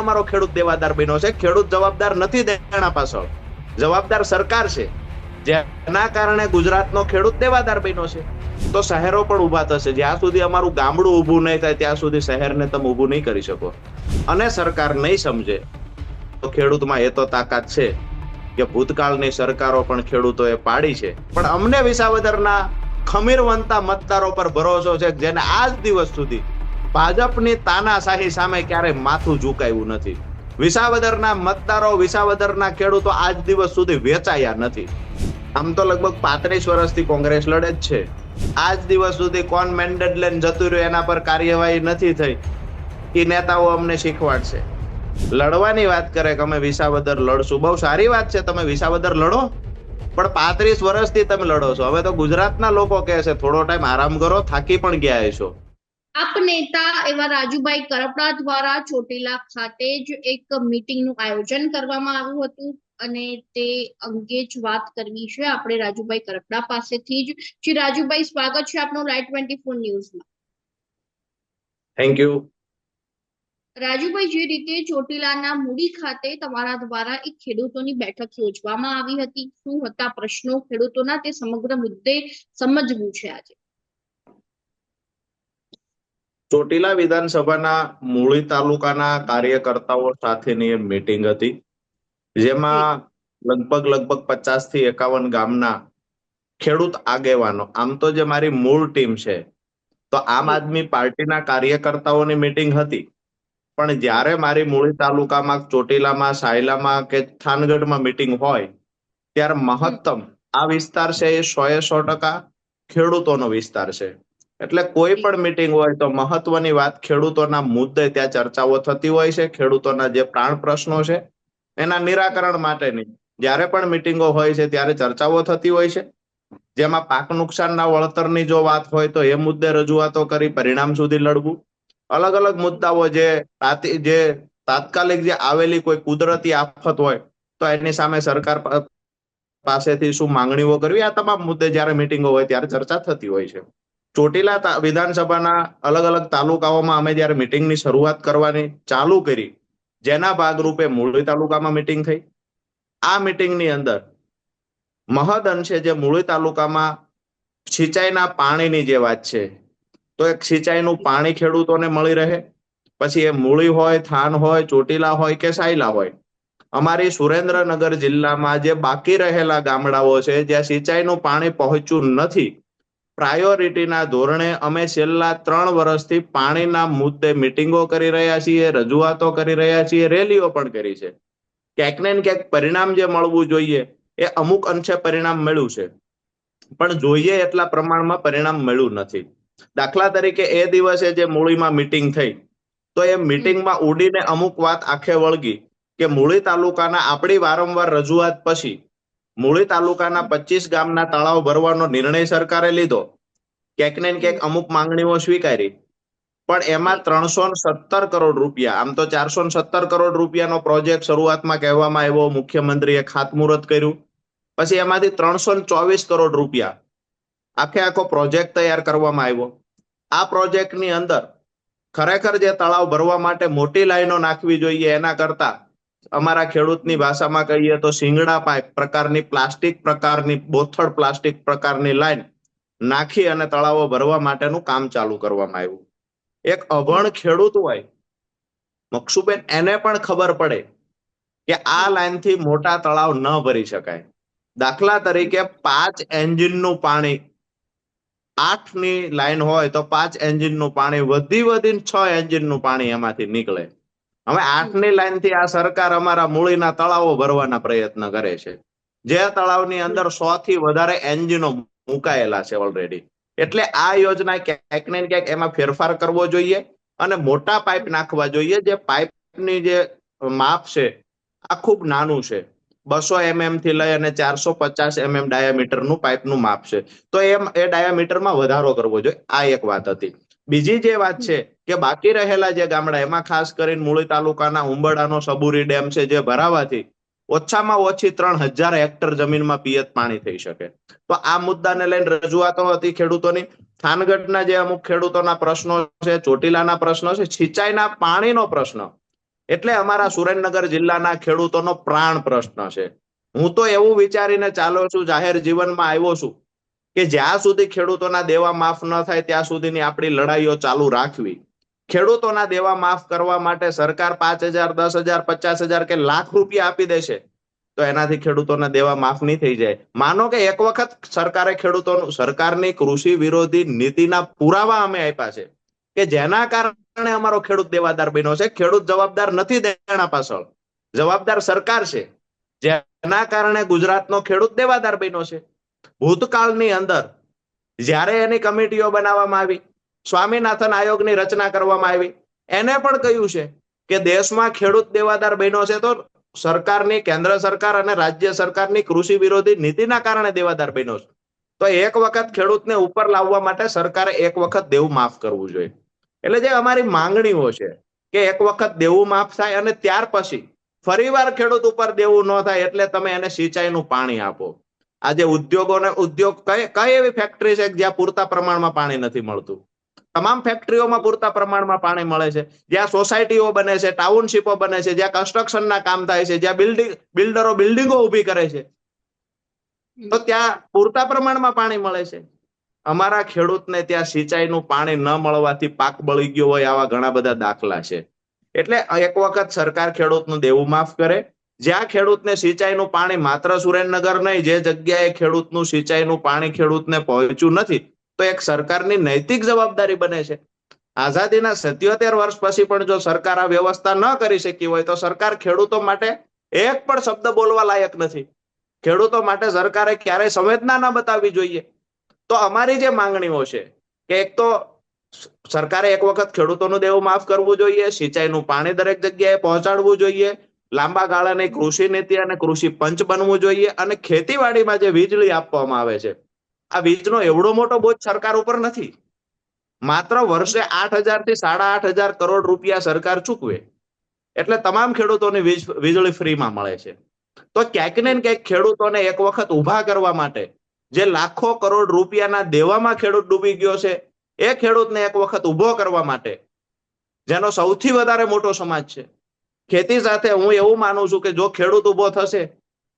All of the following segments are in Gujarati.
અમારો ખેડૂત દેવાદાર બન્યો છે. ખેડૂત જવાબદાર નથી દેણા પાછળ. જવાબદાર સરકાર છે. જેના કારણે ગુજરાતનો ખેડૂત દેવાદાર બન્યો છે. તો શહેરો પણ ઊભા થશે. જ્યાં સુધી અમારું ગામડું ઊભું નહીં થાય, ત્યાં સુધી શહેરને તમે ઊભું નહીં કરી શકો. અને સરકાર નહીં સમજે, તો ખેડૂતમાં એ તો તાકાત છે કે ભૂતકાળની સરકારો પણ ખેડૂતોએ પાડી છે. પણ અમને વિસાવદરના ખમીરવંતા મતદારો પર ભરોસો છે જેને આજ દિવસ સુધી ભાજપની તાનાશાહી સામે ક્યારેય માથું ઝુકાયું નથી. વિસાવદરના મતદારો, વિસાવદરના ખેડૂતો આજ દિવસ સુધી વેચાયા નથી. આમ તો લગભગ પાંત્રીસ વર્ષથી કોંગ્રેસ લડે જ છે. આજ દિવસ સુધી કોણ મેન્ડેટ લઈને જતું રહ્યું એના પર કાર્યવાહી નથી થઈ. એ નેતાઓ અમને શીખવાડશે. લડવાની વાત કરે કે અમે વિસાવદર લડશું. બહુ સારી વાત છે, તમે વિસાવદર લડો. પણ પાંત્રીસ વર્ષથી તમે લડો છો. હવે તો ગુજરાતના લોકો કહે છે, થોડો ટાઈમ આરામ કરો, થાકી પણ ગયા છો આપ નેતા એવા રાજુભાઈ કરપડા દ્વારા ચોટીલા ખાતે જ એક મીટિંગનું આયોજન કરવામાં આવ્યું હતું અને તે અંગે જ વાત કરવી છે આપણે રાજુભાઈ કરપડા પાસેથી જ. શ્રી રાજુભાઈ સ્વાગત છે આપનું લાઈટ ટ્વેન્ટી ફોર ન્યૂઝમાં. થેન્ક યુ રાજુભાઈ જે રીતે ચોટીલાના મૂડી ખાતે તમારા દ્વારા એક ખેડૂતોની બેઠક યોજવામાં આવી હતી શું હતા પ્રશ્નો? ખેડૂતોના તે સમગ્ર મુદ્દે સમજવું છે આજે. ચોટીલા વિધાનસભાના મૂળી તાલુકાના કાર્યકર્તાઓ સાથેની મીટિંગ હતી, જેમાં લગભગ લગભગ પચાસથી એકાવન ગામના ખેડૂત આગેવાનો, આમ તો જે મારી મૂળ ટીમ છે, તો આમ આદમી પાર્ટીના કાર્યકર્તાઓની મીટિંગ હતી. પણ જ્યારે મારી મૂળી તાલુકામાં, ચોટીલામાં, સાયલામાં કે થાનગઢમાં મીટિંગ હોય, ત્યારે મહત્તમ આ વિસ્તાર છે એ સો એ સો ટકા ખેડૂતોનો વિસ્તાર છે. એટલે કોઈ પણ મીટિંગ હોય તો મહત્વની વાત ખેડૂતોના મુદ્દે ત્યાં ચર્ચાઓ થતી હોય છે, ખેડૂતોના જે પ્રાણ પ્રશ્નો છે, એના નિરાકરણ માટેની. જ્યારે પણ મિટિંગો હોય છે, ત્યારે ચર્ચાઓ થતી હોય છે. જેમાં પાક નુકસાનના વળતરની જો વાત હોય તો એ મુદ્દે રજૂઆતો કરી પરિણામ સુધી લડવું. અલગ અલગ મુદ્દાઓ જે જે તાત્કાલિક જે આવેલી કોઈ કુદરતી આફત હોય તો એની સામે સરકાર પાસેથી શું માંગણીઓ કરવી? આ તમામ મુદ્દે જ્યારે મિટિંગો હોય ત્યારે ચર્ચા થતી હોય છે. ચોટીલા વિધાનસભાના અલગ અલગ તાલુકાઓમાં અમે જ્યારે મિટિંગની શરૂઆત કરવાની ચાલુ કરી, જેના ભાગરૂપે મૂળી તાલુકામાં મીટિંગ થઈ. આ મીટિંગની અંદર મહદ અંશે જે મૂળી તાલુકામાં સિંચાઈના પાણીની જે વાત છે, તો એક સિંચાઈનું પાણી ખેડૂતોને મળી રહે. પછી એ મૂળી હોય, થાન હોય, ચોટીલા હોય કે સાયલા હોય. અમારી સુરેન્દ્રનગર જિલ્લામાં જે બાકી રહેલા ગામડાઓ છે, જ્યાં સિંચાઈનું પાણી પહોંચ્યું નથી પ્રાયોરિટીના ધોરણે અમે છેલ્લા ત્રણ વર્ષથી પાણીના મુદ્દે મિટિંગો કરી રહ્યા છીએ, રજૂઆતો કરી રહ્યા છીએ, રેલીઓ પણ કરી છે. ક્યાંક ને ક્યાંક પરિણામ જે મળવું જોઈએ એ અમુક અંશે પરિણામ મળ્યું છે. પણ જોઈએ એટલા પ્રમાણમાં પરિણામ મળ્યું નથી. દાખલા તરીકે એ દિવસે જે મૂળીમાં મિટિંગ થઈ, તો એ મિટિંગમાં ઉડીને અમુક વાત આખે વળગી કે મૂળી તાલુકાના આપણી વારંવાર રજૂઆત પછી મૂળી તાલુકાના પચીસ ગામના તળાવ ભરવાનો નિર્ણય સરકારે લીધો. ક્યાંક ને ક્યાંક અમુક માંગણીઓ સ્વીકારી. પણ એમાં ત્રણસો સત્તર કરોડ રૂપિયા, આમ તો ચારસો સત્તર કરોડ રૂપિયાનો પ્રોજેક્ટ શરૂઆતમાં કહેવામાં આવ્યો, મુખ્યમંત્રીએ ખાતમુહૂર્ત કર્યું. પછી એમાંથી ત્રણસો ચોવીસ કરોડ રૂપિયા આખે આખો પ્રોજેક્ટ તૈયાર કરવામાં આવ્યો. આ પ્રોજેક્ટની અંદર ખરેખર જે તળાવ ભરવા માટે મોટી લાઈનો નાખવી જોઈએ એના કરતા અમારા ખેડૂતની ભાષામાં કહીએ તો શિંગડા પાઇપ પ્રકારની પ્લાસ્ટિક પ્રકારની બોથડ પ્લાસ્ટિક પ્રકારની લાઈન નાખી અને તળાવો ભરવા માટેનું કામ ચાલુ કરવામાં આવ્યું. એક અભણ ખેડૂત હોય મકસુબેન એને પણ ખબર પડે કે આ લાઈનથી મોટા તળાવ ન ભરી શકાય. દાખલા તરીકે પાંચ એન્જિનનું પાણી આઠની લાઈન હોય તો પાંચ એન્જિનનું પાણી વધી વધીને છ એન્જિનનું પાણી એમાંથી નીકળે. હવે આઠની લાઈનથી આ સરકાર અમારા મૂળીના તળાવો ભરવાના પ્રયત્ન કરે છે. જે તળાવની અંદર સો થી વધારે એન્જિનો મુકાયેલા છે ઓલરેડી એટલે આ યોજના ક્યાંક ને ક્યાંક એમાં ફેરફાર કરવો જોઈએ અને મોટા પાઇપ નાખવા જોઈએ. જે પાઇપની જે માપ છે આ ખૂબ નાનું છે. બસો એમએમથી લઈ અને ચારસો પચાસ એમએમ ડાયામીટરનું પાઇપનું માપ છે. તો એમ એ ડાયામીટરમાં વધારો કરવો જોઈએ. આ એક વાત હતી. બીજી જે વાત છે કે બાકી રહેલા જે ગામડા, એમાં ખાસ કરીને મૂળી તાલુકાના ઉંબરડાનો સબુરી ડેમ છે જે ભરાવાથી ઓછામાં ઓછી ત્રણ હજાર હેક્ટર જમીનમાં પિયત પાણી થઈ શકે. તો આ મુદ્દાને લઈને રજૂઆતો હતી ખેડૂતોની. થાનગઢના જે અમુક ખેડૂતોના પ્રશ્નો છે, ચોટીલાના પ્રશ્નો છે, સિંચાઈના પાણીનો પ્રશ્ન. એટલે અમારા સુરેન્દ્રનગર જિલ્લાના ખેડૂતોનો પ્રાણ પ્રશ્ન છે. હું તો એવું વિચારીને ચાલો છું, જાહેર જીવનમાં આવ્યો છું કે જ્યાં સુધી ખેડૂતોના દેવા માફ ન થાય, ત્યાં સુધીની આપણી લડાઈઓ ચાલુ રાખવી. ખેડૂતોના દેવા માફ કરવા માટે સરકાર પાંચ હજાર, દસ હજાર, પચાસ હજાર કે લાખ રૂપિયા આપી દેશે, તો એનાથી ખેડૂતોના દેવા માફ નહીં થઈ જાય. માનો કે એક વખત સરકારે ખેડૂતોનું, સરકારની કૃષિ વિરોધી નીતિના પુરાવા અમે આપ્યા છે, કે જેના કારણે અમારો ખેડૂત દેવાદાર બન્યો છે. ખેડૂત જવાબદાર નથી દેણા પાછળ. જવાબદાર સરકાર છે. જેના કારણે ગુજરાતનો ખેડૂત દેવાદાર બન્યો છે. ભૂતકાળની અંદર જ્યારે એની કમિટીઓ બનાવવામાં આવી, સ્વામિનાથન આયોગની રચના કરવામાં આવી, એને પણ કહ્યું છે કે દેશમાં ખેડૂત દેવાદાર બન્યો છે તો સરકારની, કેન્દ્ર સરકાર અને રાજ્ય સરકારની કૃષિ વિરોધી નીતિના કારણે દેવાદાર બન્યો છે. તો એક વખત ખેડૂતને ઉપર લાવવા માટે સરકારે એક વખત દેવું માફ કરવું જોઈએ. એટલે જે અમારી માંગણીઓ છે કે એક વખત દેવું માફ થાય અને ત્યાર પછી ફરીવાર ખેડૂત ઉપર દેવું ન થાય એટલે તમે એને સિંચાઈનું પાણી આપો. આજે ઉદ્યોગોને, ઉદ્યોગ કઈ કઈ એવી ફેક્ટરી છે જ્યાં પૂરતા પ્રમાણમાં પાણી નથી મળતું? તમામ ફેક્ટરીઓમાં પૂરતા પ્રમાણમાં પાણી મળે છે. જ્યાં સોસાયટીઓ બને છે ટાઉનશીપો બને છે, જ્યાં કન્સ્ટ્રક્શનના કામ થાય છે, જ્યાં બિલ્ડિંગ બિલ્ડરો બિલ્ડિંગો ઊભી કરે છે. તો ત્યાં પૂરતા પ્રમાણમાં પાણી મળે છે. અમારા ખેડૂતને ત્યાં સિંચાઈનું પાણી ન મળવાથી પાક બળી ગયો હોય આવા ઘણા બધા દાખલા છે. એટલે એક વખત સરકાર ખેડૂતનું દેવું માફ કરે જ્યાં ખેડૂતને સિંચાઈનું પાણી માત્ર સુરેન્દ્રનગર નહીં, જે જગ્યાએ ખેડૂતનું સિંચાઈનું પાણી ખેડૂતને પહોંચ્યું નથી, તો એક સરકારની નૈતિક જવાબદારી બને છે. આઝાદીના સત્યોતેર વર્ષ પછી પણ જો સરકાર આ વ્યવસ્થા ન કરી શકી હોય, તો સરકાર ખેડૂતો માટે એક પણ શબ્દ બોલવા લાયક નથી. ખેડૂતો માટે સરકારે ક્યારેય સંવેદના ન બતાવવી જોઈએ. તો અમારી જે માંગણીઓ છે કે એક તો સરકારે એક વખત ખેડૂતોનું દેવું માફ કરવું જોઈએ, સિંચાઈનું પાણી દરેક જગ્યાએ પહોંચાડવું જોઈએ લાંબા ગાળાની કૃષિ નીતિ અને કૃષિ પંચ બનવું જોઈએ અને ખેતીવાડીમાં જે વીજળી આપવામાં આવે છે, આ વીજનો એવડો મોટો બોજ સરકાર ઉપર નથી. માત્ર વર્ષે આઠ હજારથી સાડા આઠ હજાર કરોડ રૂપિયા સરકાર ચૂકવે. એટલે તમામ ખેડૂતોને વીજ, વીજળી ફ્રીમાં મળે છે. તો ક્યાંક ને ક્યાંક ખેડૂતોને એક વખત ઊભા કરવા માટે જે લાખો કરોડ રૂપિયાના દેવામાં ખેડૂત ડૂબી ગયો છે, એ ખેડૂતને એક વખત ઊભો કરવા માટે, જેનો સૌથી વધારે મોટો સમાજ છે ખેતી સાથે હું એવું માનું છું કે જો ખેડૂત ઊભો થશે,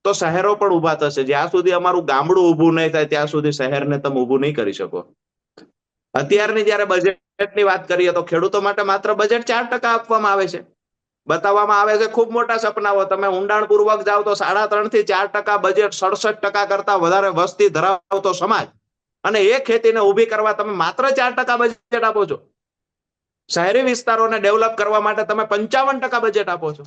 તો શહેરો પણ ઊભા થશે. જ્યાં સુધી અમારું ગામડું ઊભું નહીં થાય, ત્યાં સુધી શહેરને તમે ઊભું નહીં કરી શકો. અત્યારની જયારે બજેટની વાત કરીએ તો ખેડૂતો માટે માત્ર બજેટ ચાર ટકા આપવામાં આવે છે. બતાવવામાં આવે છે ખૂબ મોટા સપનાઓ. તમે ઊંડાણપૂર્વક જાઓ તો સાડા ત્રણથી ચાર ટકા બજેટ સડસઠ ટકા કરતા વધારે વસ્તી ધરાવતો સમાજ. અને એ ખેતીને ઊભી કરવા તમે માત્ર ચાર ટકા બજેટ આપો છો. શહેરી વિસ્તારોને ડેવલપ કરવા માટે તમે પંચાવન ટકા બજેટ આપો છો.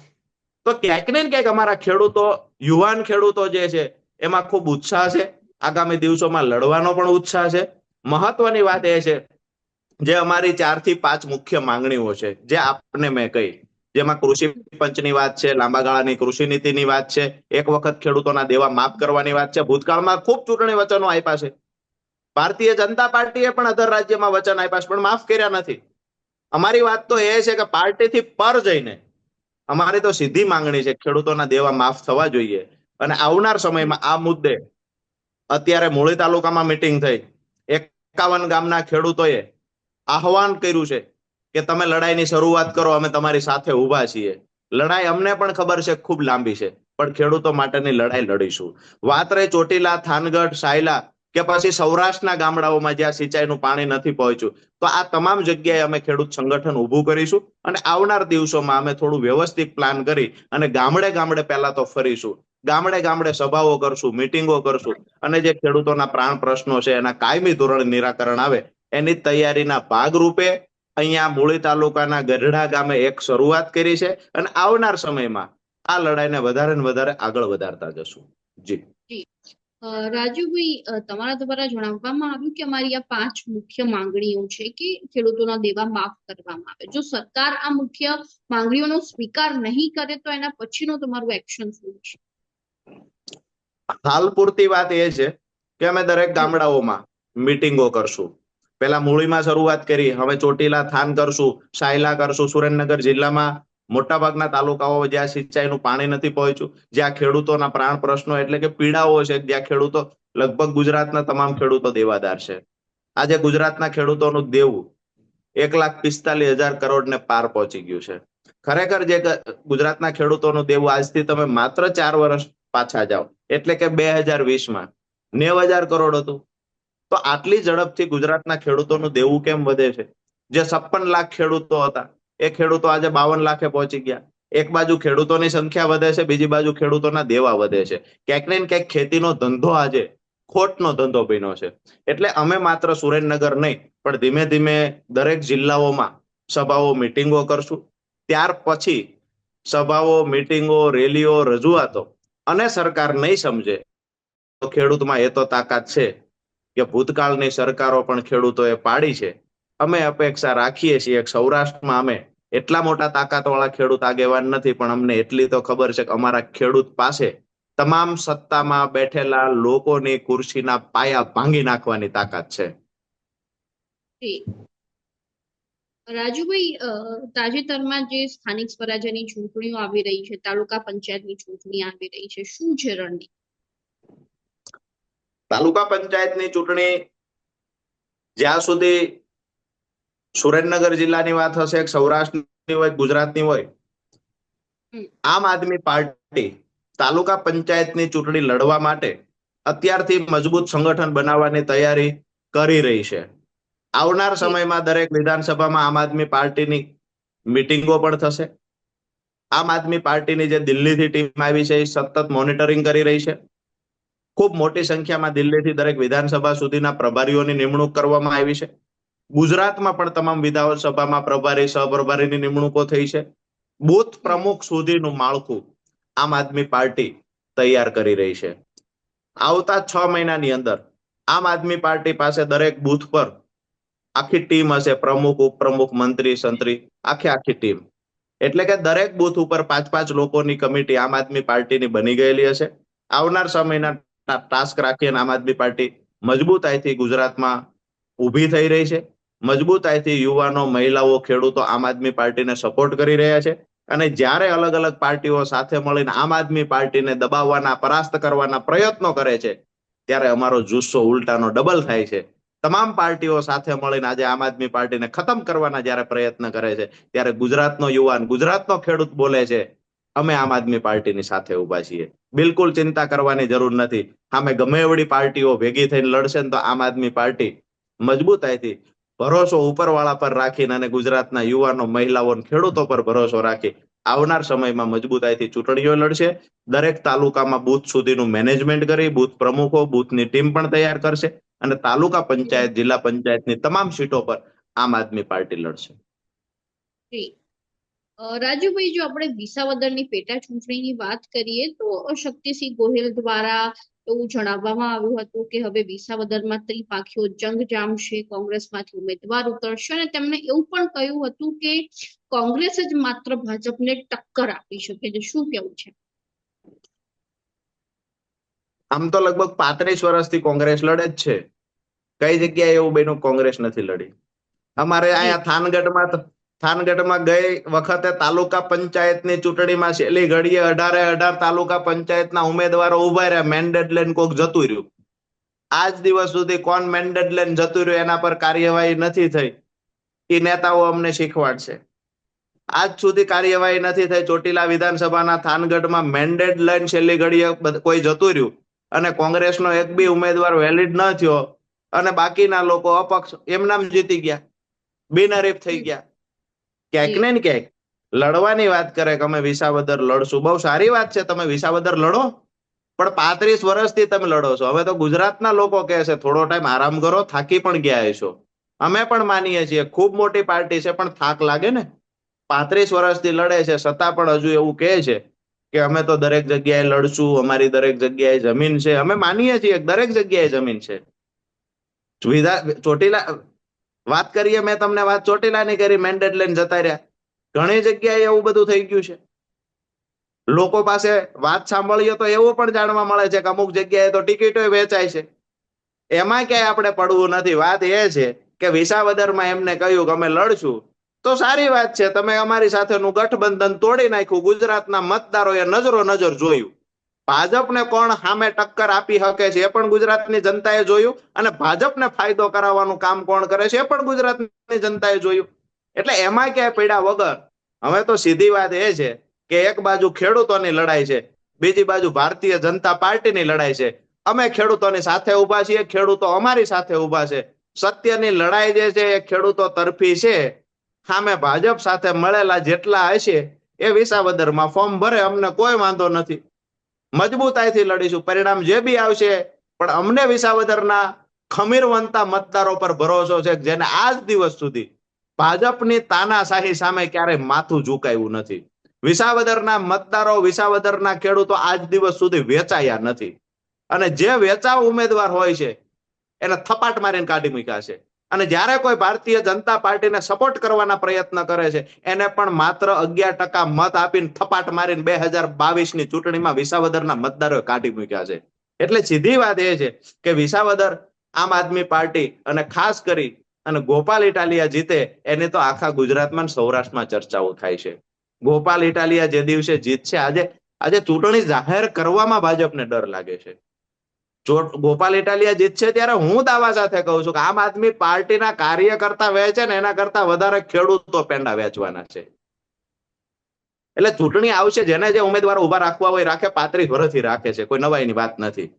તો ક્યાંક ને ક્યાંક અમારા ખેડૂતો, યુવાન ખેડૂતો જે છે, એમાં ખૂબ ઉત્સાહ છે. આગામી દિવસોમાં લડવાનો પણ ઉત્સાહ છે. મહત્વની વાત એ છે જે અમારી ચારથી પાંચ મુખ્ય માંગણીઓ છે, જે આપને મેં કહી. જેમાં કૃષિ પંચની વાત છે, લાંબા ગાળાની કૃષિ નીતિની વાત છે, એક વખત ખેડૂતોના દેવા માફ કરવાની વાત છે. ભૂતકાળમાં ખૂબ ચૂંટણી વચનો આપ્યા છે. ભારતીય જનતા પાર્ટીએ પણ અધર રાજ્યમાં વચન આપ્યા છે, પણ માફ કર્યા નથી. અમારી વાત તો એ છે કે પાર્ટીથી પર જઈને અમારી તો સીધી માંગણી છે, ખેડૂતોના દેવા માફ થવા જોઈએ. અને આવનાર સમયમાં આ મુદ્દે અત્યારે મૂળી તાલુકામાં મિટિંગ થઈ. એકાવન ગામના ખેડૂતોએ આહવાન કર્યું છે કે તમે લડાઈની શરૂઆત કરો, અમે તમારી સાથે ઊભા છીએ. લડાઈ અમને પણ ખબર છે, ખૂબ લાંબી છે, પણ ખેડૂતો માટેની લડાઈ લડીશું. વાત રહી ચોટીલા, થાનગઢ, સાયલા કે પછી સૌરાષ્ટ્રના ગામડાઓમાં જ્યાં સિંચાઈનું પાણી નથી પહોંચ્યું, તો આ તમામ જગ્યાએ અમે ખેડૂત સંગઠન ઊભું કરીશું અને આવનાર દિવસોમાં અમે થોડું વ્યવસ્થિત પ્લાન કરી અને ગામડે ગામડે પહેલા તો ફરીશું. ગામડે ગામડે સભાઓ કરશું મિટિંગો કરશું અને જે ખેડૂતોના પ્રાણ પ્રશ્નો છે એના કાયમી ધોરણે નિરાકરણ આવે એની તૈયારીના ભાગરૂપે અહીંયા મૂળી તાલુકાના ગઢડા ગામે એક શરૂઆત કરી છે અને આવનાર સમયમાં આ લડાઈને વધારે ને વધારે આગળ વધારતા જશું. જી. રાજુભાઈ તમારા દ્વારા જણાવવામાં આવ્યું કે અમારી આ પાંચ મુખ્ય માંગણીઓ છે કે ખેડૂતોના દેવા માફ કરવામાં આવે. જો સરકાર આ મુખ્ય માંગણીઓનો સ્વીકાર નહીં કરે તો એના પછીનો તમારું એક્શન શું છે હાલ પૂરતી વાત એ છે કે અમે દરેક ગામડાઓમાં મિટિંગો કરશું. પેલા મૂળીમાં શરૂઆત કરી, હવે ચોટીલા થાન કરશું, સાયલા કરશું, સુરેન્દ્રનગર જિલ્લામાં મોટાભાગના તાલુકાઓ જ્યાં સિંચાઈનું પાણી નથી પહોંચ્યું, જ્યાં ખેડૂતોના પ્રાણ પ્રશ્નો એટલે કે પીડાઓ છે, જ્યાં ખેડૂતો લગભગ ગુજરાતના તમામ ખેડૂતો દેવાદાર છે. આજે ગુજરાતના ખેડૂતોનું દેવું એક લાખ પિસ્તાલીસ હજાર કરોડ ને પાર પહોંચી ગયું છે. ખરેખર જે ગુજરાતના ખેડૂતોનું દેવું આજથી તમે માત્ર ચાર વર્ષ પાછા જાઓ, એટલે કે બે હજાર વીસમાં નેવ હજાર કરોડ હતું. તો આટલી ઝડપથી ગુજરાતના ખેડૂતોનું દેવું કેમ વધે છે? જે છપ્પન લાખ ખેડૂતો હતા એ ખેડૂતો આજે બાવન લાખે પહોંચી ગયા. એક બાજુ ખેડૂતોની સંખ્યા વધે છે, બીજી બાજુ ખેડૂતોના દેવા વધે છે. ક્યાંક ને ક્યાંક ખેતીનો ધંધો આજે ખોટનો ધંધો બન્યો છે. એટલે અમે માત્ર સુરેન્દ્રનગર નહીં, પણ ધીમે ધીમે દરેક જિલ્લાઓમાં સભાઓ, મિટિંગો કરશું. ત્યાર પછી સભાઓ, મિટિંગો, રેલીઓ, રજૂઆતો અને સરકાર નહીં સમજે તો ખેડૂતમાં એ તો તાકાત છે કે ભૂતકાળની સરકારો પણ ખેડૂતોએ પાડી છે. અમે અપેક્ષા રાખીએ છીએ સૌરાષ્ટ્રમાં અમે એટલા મોટા તાકાતવાળા ખેડૂત આગેવાન નથી પણ અમને એટલી તો ખબર છે કે અમારા ખેડૂત પાસે તમામ સત્તામાં બેઠેલા લોકોની ખુરશીના પાયા ભાંગી નાખવાની તાકાત છે. રાજુભાઈ તાજેતરમાં જે સ્થાનિક સ્વરાજ્યની ચૂંટણીઓ આવી રહી છે તાલુકા પંચાયતની ચૂંટણી આવી રહી છે શું છે રણનીતિ? તાલુકા પંચાયતની ચૂંટણી જ્યાં સુધી સુરેન્દ્રનગર જિલ્લાની વાત હશે સૌરાષ્ટ્રની હોય ગુજરાતની હોય. આમ આદમી પાર્ટી તાલુકા પંચાયતની ચૂંટણી લડવા માટે અત્યારથી મજબૂત સંગઠન બનાવવાની તૈયારી કરી રહી છે. આવનાર સમયમાં દરેક વિધાનસભામાં આમ આદમી પાર્ટીની મિટિંગો પણ થશે. આમ આદમી પાર્ટીની જે દિલ્હીથી ટીમ આવી છે એ સતત મોનિટરિંગ કરી રહી છે. ખૂબ મોટી સંખ્યામાં દિલ્હીથી દરેક વિધાનસભા સુધીના પ્રભારીઓની નિમણૂક કરવામાં આવી છે. ગુજરાતમાં પણ તમામ વિધાનસભામાં પ્રભારી, સહપ્રભારીની નિમણૂકો થઈ છે. બુથ પ્રમુખ સુધીનું માળખું આમ આદમી પાર્ટી તૈયાર કરી રહી છે. આવતા છ મહિનાની અંદર આમ આદમી પાર્ટી પાસે દરેક બુથ પર આખી ટીમ હશે, પ્રમુખ, ઉપપ્રમુખ, મંત્રી, સંત્રી, આખી આખી ટીમ. એટલે કે દરેક બુથ ઉપર પાંચ પાંચ લોકોની કમિટી આમ આદમી પાર્ટીની બની ગયેલી હશે. આવનાર સમયના ટાસ્ક રાખીને આમ આદમી પાર્ટી મજબૂતાઈથી ગુજરાતમાં ઊભી થઈ રહી છે. મજબૂતાઈથી યુવાનો, મહિલાઓ, ખેડૂતો આમ આદમી પાર્ટીને સપોર્ટ કરી રહ્યા છે. અને જ્યારે અલગ અલગ પાર્ટીઓ સાથે મળીને આમ આદમી પાર્ટીને દબાવવાના, પરાસ્ત કરવાના પ્રયત્નો કરે છે, ત્યારે અમારો જુસ્સો ઉલટાનો ડબલ થાય છે. તમામ પાર્ટીઓ સાથે મળીને આજે આમ આદમી પાર્ટીને ખતમ કરવાના જ્યારે પ્રયત્ન કરે છે, ત્યારે ગુજરાતનો યુવાન, ગુજરાતનો ખેડૂત બોલે છે, અમે આમ આદમી પાર્ટીની સાથે ઊભા છીએ. બિલકુલ ચિંતા કરવાની જરૂર નથી. સામે ગમે એવડી પાર્ટીઓ ભેગી થઈને લડશે ને તો આમ આદમી પાર્ટી મજબૂતાઈથી ભરોસો ઉપરવાળા પર રાખીને અને ગુજરાતના યુવાનો, મહિલાઓ ખેડૂતો પર ભરોસો રાખી આવનાર સમયમાં મજબૂતાઈથી ચૂંટણીઓ લડશે. દરેક તાલુકામાં બૂથ સુધીનું મેનેજમેન્ટ કરી બૂથ પ્રમુખો, બુથની ટીમ પણ તૈયાર કરશે અને તાલુકા પંચાયત, જિલ્લા પંચાયતની તમામ સીટો પર આમ આદમી પાર્ટી લડશે. રાજુભાઈ, જો આપણે વિસાવદરની પેટા ચૂંટણીની વાત કરીએ, તો શક્તિસિંહ ગોહિલ દ્વારા એવું જણાવવામાં આવ્યું હતું કે હવે વિસાવદરમાં ત્રિપાંખીઓ જંગ જામશે, કોંગ્રેસમાંથી ઉમેદવાર ઉતરશે અને તેમણે એવું પણ કહ્યું હતું કે કોંગ્રેસ જ માત્ર ભાજપને ટક્કર આપી શકે છે. શું કેવું છે? આમ તો લગભગ પાંત્રીસ વર્ષથી કોંગ્રેસ લડે જ છે. કઈ જગ્યાએ એવું બેનું કોંગ્રેસ નથી લડી? અમારે અહીંયા થાનગઢમાં થાનગઢમાં ગઈ વખતે તાલુકા પંચાયતની ચૂંટણીમાં છેલ્લી ઘડીએ અઢારે અઢાર તાલુકા પંચાયતના ઉમેદવારો ઊભા રહ્યા. મેન્ડેટ લઈને કોક જતું રહ્યું. આજ દિવસ સુધી કોણ મેન્ડેટ લઈને જતું રહ્યું એના પર કાર્યવાહી નથી થઈ. એ નેતાઓ અમને શીખવાડશે. આજ સુધી કાર્યવાહી નથી થઈ. ચોટીલા વિધાનસભાના થાનગઢમાં મેન્ડેટ લઈને છેલ્લી ઘડીએ કોઈ જતું રહ્યું અને કોંગ્રેસનો એક બી ઉમેદવાર વેલિડ ન થયો અને બાકીના લોકો અપક્ષ એમનામ જીતી ગયા. બિનહરીફ થઈ ગયા. ક્યાંક ને ક્યાંક. લડવાની વાત કરે કે અમે વિસાવદર લડશું. બહુ સારી વાત છે તમે વિસાવદર લડો. પણ પાંત્રીસ વર્ષથી તમે લડો છો. હવે તો ગુજરાતના લોકો કહે છે થોડો ટાઈમ આરામ કરો થાકી પણ ગયા છો અમે પણ માનીએ છીએ ખૂબ મોટી પાર્ટી છે પણ થાક લાગે ને. પાંત્રીસ વર્ષથી લડે છે છતાં પણ હજુ એવું કહે છે કે અમે તો દરેક જગ્યાએ લડશું અમારી દરેક જગ્યાએ જમીન છે. અમે માનીએ છીએ દરેક જગ્યાએ જમીન છે. ચોટીલા વાત કરીએ, મેં તમને વાત ચોટીલાની કરી મેન્ડેટ લઈને જતા રહ્યા. ઘણી જગ્યાએ એવું બધું થઈ ગયું છે. લોકો પાસે વાત સાંભળીએ તો એવું પણ જાણવા મળે છે કે અમુક જગ્યાએ તો ટિકિટો વેચાય છે. એમાં ક્યાંય આપણે પડવું નથી. વાત એ છે કે વિસાવદરમાં એમને કહ્યું કે અમે લડશું. તો સારી વાત છે. તમે અમારી સાથેનું ગઠબંધન તોડી નાખ્યું. ગુજરાતના મતદારોએ નજરો નજર જોયું. ભાજપને કોણ સામે ટક્કર આપી શકે છે એ પણ ગુજરાતની જનતાએ જોયું અને ભાજપને ફાયદો કરાવવાનું કામ કોણ કરે છે એ પણ ગુજરાતની જનતાએ જોયું. એટલે એમાં ક્યાંય પડ્યા વગર હવે તો સીધી વાત એ છે કે એક બાજુ ખેડૂતોની લડાઈ છે, બીજી બાજુ ભારતીય જનતા પાર્ટીની લડાઈ છે. અમે ખેડૂતોની સાથે ઊભા છીએ, ખેડૂતો અમારી સાથે ઊભા છે. સત્યની લડાઈ જે છે એ ખેડૂતો તરફી છે. સામે ભાજપ સાથે મળેલા જેટલા હશે એ વિસાવદરમાં ફોર્મ ભરે અમને કોઈ વાંધો નથી. મજબૂતાઈથી લડીશું. પરિણામ જે બી આવશે, પણ અમને વિસાવદરના ખમીરવંતા મતદારો પર ભરોસો છે જેને આજ દિવસ સુધી ભાજપની તાનાશાહી સામે ક્યારેય માથું ઝુકાયું નથી. વિસાવદરના મતદારો, વિસાવદરના ખેડૂતો આજ દિવસ સુધી વેચાયા નથી. અને જે વેચાવ ઉમેદવાર હોય છે, એને થપાટ મારીને કાઢી મૂક્યા છે. અને જ્યારે કોઈ ભારતીય જનતા પાર્ટીને સપોર્ટ કરવાના પ્રયત્ન કરે છે, એને પણ માત્ર અગિયાર ટકા મત આપીને થપાટ મારીને બે હજાર બાવીસની ચૂંટણીમાં વિસાવદરના મતદારોએ કાઢી મૂક્યા છે. એટલે સીધી વાત એ છે કે વિસાવદર આમ આદમી પાર્ટી અને ખાસ કરી અને ગોપાલ ઇટાલિયા જીતે, એની તો આખા ગુજરાતમાં સૌરાષ્ટ્રમાં ચર્ચાઓ થાય છે. ગોપાલ ઇટાલિયા જે દિવસે જીતશે, આજે આજે ચૂંટણી જાહેર કરવામાં ભાજપને ડર લાગે છે. ગોપાલ ઇટાલિયા જીતશે ત્યારે હું દાવા સાથે કહું છું કે આમ આદમી પાર્ટીના કાર્યકર્તા વેચે ને એના કરતા વધારે ખેડૂતો પેંડા વેચવાના છે. એટલે ચૂંટણી આવશે, જેને જે ઉમેદવાર ઊભા રાખવા હોય રાખે, પાત્રીસ વર્ષથી રાખે છે, કોઈ નવાઈની વાત નથી.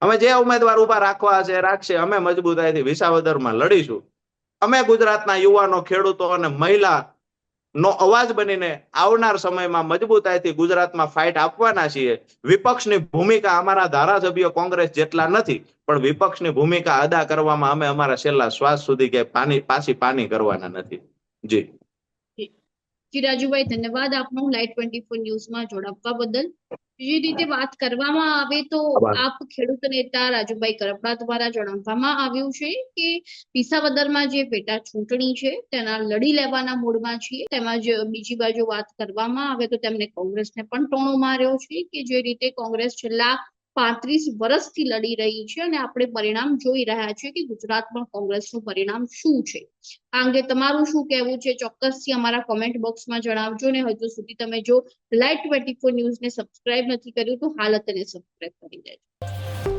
અમે જે ઉમેદવાર ઊભા રાખવા છે, રાખશે, અમે મજબૂતાઈથી વિસાવદરમાં લડીશું. અમે ગુજરાતના યુવાનો, ખેડૂતો અને મહિલા નો અવાજ બનીને આવનાર સમયમાં મજબૂતાઈથી ગુજરાતમાં ફાઇટ આપવાના છીએ. વિપક્ષની ભૂમિકા અમારા ધારાસભ્યો કોંગ્રેસ જેટલા નથી, પણ વિપક્ષની ભૂમિકા અદા કરવામાં અમે અમારા છેલ્લા શ્વાસ સુધી કે પાણી પાછી પાણી કરવાના નથી. જી. જી રાજુભાઈ, ધન્યવાદ આપનો. લાઈટ ટ્વેન્ટી ફોર ન્યૂઝમાં જોડાવવા બદલ. બીજી રીતે વાત કરવામાં આવે તો આપ ખેડૂત નેતા રાજુભાઈ કરપડા દ્વારા જણાવવામાં આવ્યું છે કે વિસાવદરમાં જે પેટા ચૂંટણી છે તેના લડી લેવાના મૂડમાં છીએ. તેમજ બીજી બાજુ વાત કરવામાં આવે તો તેમને કોંગ્રેસને પણ ટોણો માર્યો છે કે જે રીતે કોંગ્રેસ છેલ્લા પાંત્રીસ વર્ષથી લડી રહી છે અને આપણે પરિણામ જોઈ રહ્યા છીએ કે ગુજરાતમાં કોંગ્રેસનું પરિણામ શું છે. આ અંગે તમારું શું કહેવું છે? ચોક્કસથી અમારા કોમેન્ટ બોક્સમાં જણાવજો ને હજુ સુધી તમે જો લાઈટ ટ્વેન્ટી ફોર ન્યૂઝને સબસ્ક્રાઇબ નથી કર્યું તો હાલ તેને સબસ્ક્રાઇબ કરી દેજો.